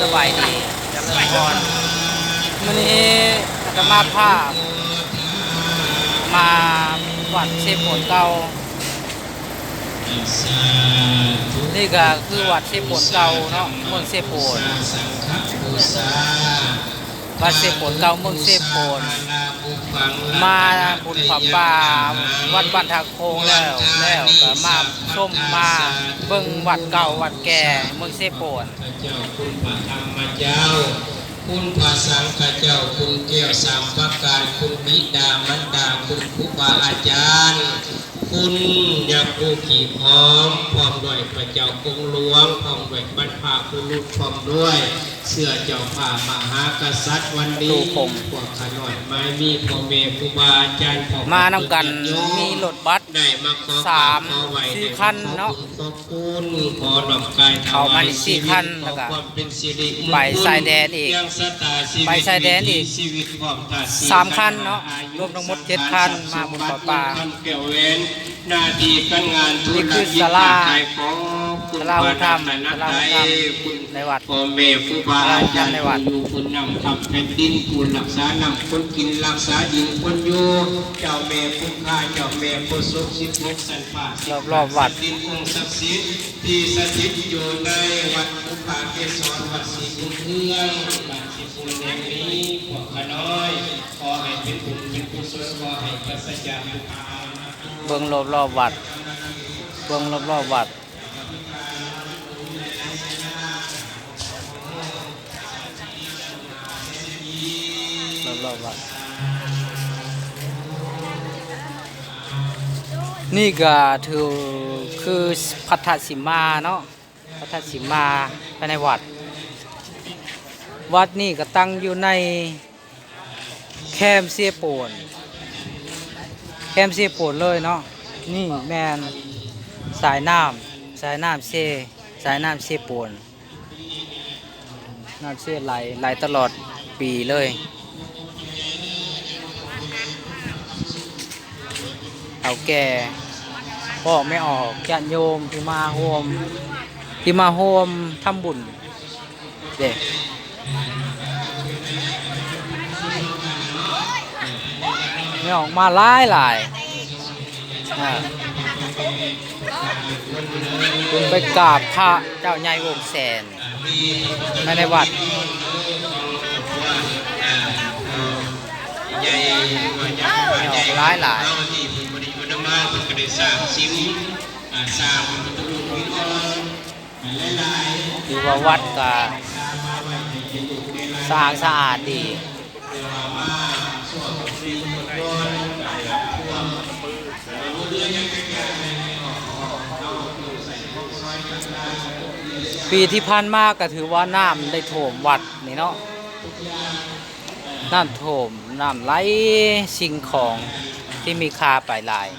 สบายดีจำเลยพรวันนี้อาตมาภาพ มาวัดเชฟโปนเก่านี่ก็คือวัดเชฟโปนเก่าเนาะเมืองเชฟโปน วัดเชฟโปนเก่าเมืองเชฟโปนมาบุญผับป่าวัดบ้านทางโคงแล้วแล้วก็มาชมมาเบิ่งวัดเก่าวัดแก่เมืองเชฟโปนข้าเจ้าคุณพระธรรมเจ้าคุณพระสังฆเจ้าคุณแก้วสามประการคุณบิดามันดาคุณครูบาอาจารย์ คุณยาคูขี่พร้อมพร้อมด้วยพระเจ้ากรุงหลวงพร้อมด้วยบรรพาคุณลุพร้อมด้วย เสื้อเจ้าป่ามหากษัตริย์วันนี้ตูคงพวกขนอยไม้มีพ่อแม่ครูบาอาจารย์พ่อมานำกันมีรถบัสได้มาขอสามขอไหวสี่คันเนาะขอบคุณขอดอกกายถวเข้ามานี่สี่คันแล้วก็ขอความเป็นสิริมงคลไปชายแดนอีกยังสตาชีวิตไปชายแดนอีกชีวิตความตาสามคันเนาะรวมทั้งหมดเจ็ดคันมาบนป่าป่าคำเกี่ยวเว้นหน้าที่การงานธุนี่รคือกิจศาลาขายของ คุณศาลาพุทธรรมพะนัศาลาพุทธรรมคุณในวัดพ่อแม่ครูบาอาจารย์ในวัดอยู่คุณนำทำแผ่นดินคุณรักษานำคนกินรักษาดินคนอยู่เจ้าแม่ผู้ข้าเจ้าแม่ผู้สุขสิบหกสันป่ารอบๆวัดดินองค์ศักดิ์สิทธิ์ที่สถิตอยู่ในวัดภูผาเกศรวัดศรีบุญเรืองวัดศรีบุญแห่งนี้พวกขน้อยขอให้เป็นบุญเป็นกุศลขอให้ปราศจากทุกข์เบิ่งรอบรอบวัดเบิ่งรอบรอบวัด รอบๆวัดนี่ก็ถือคือพัทธสิมาเนาะพัทธสิมาภายในวัด วัดนี่ก็ตั้งอยู่ในแคมเสียโปนแคมเสียโปนเลยเนาะนี่แมนสายน้ำสายน้ำเซสายน้ำเซโปนน้ำเซไหลไหลตลอดปีเลย เอาแก่พ่อไม่ออกญาติโยมที่มาโฮมที่มาโฮมทำบุญ เด็กไม่ออกมาหลายหลายอ่คุณไปกราบพระเจ้าใหญ่วงแสนไม่ในวัดใหญ่ว่ไม่ออกหลายหลาย เพิ่นสางสิ่งอ่าสางพระพุทธรูปหินอ่อนหลายๆถือว่าวัดก็สะอาดสะอาดดีปีที่ผ่านมาก็ถือว่าน้ำได้โถมวัดนี่เนาะน้ำโถมน้ำไหลสิ่งของที่มีค่าไปลาย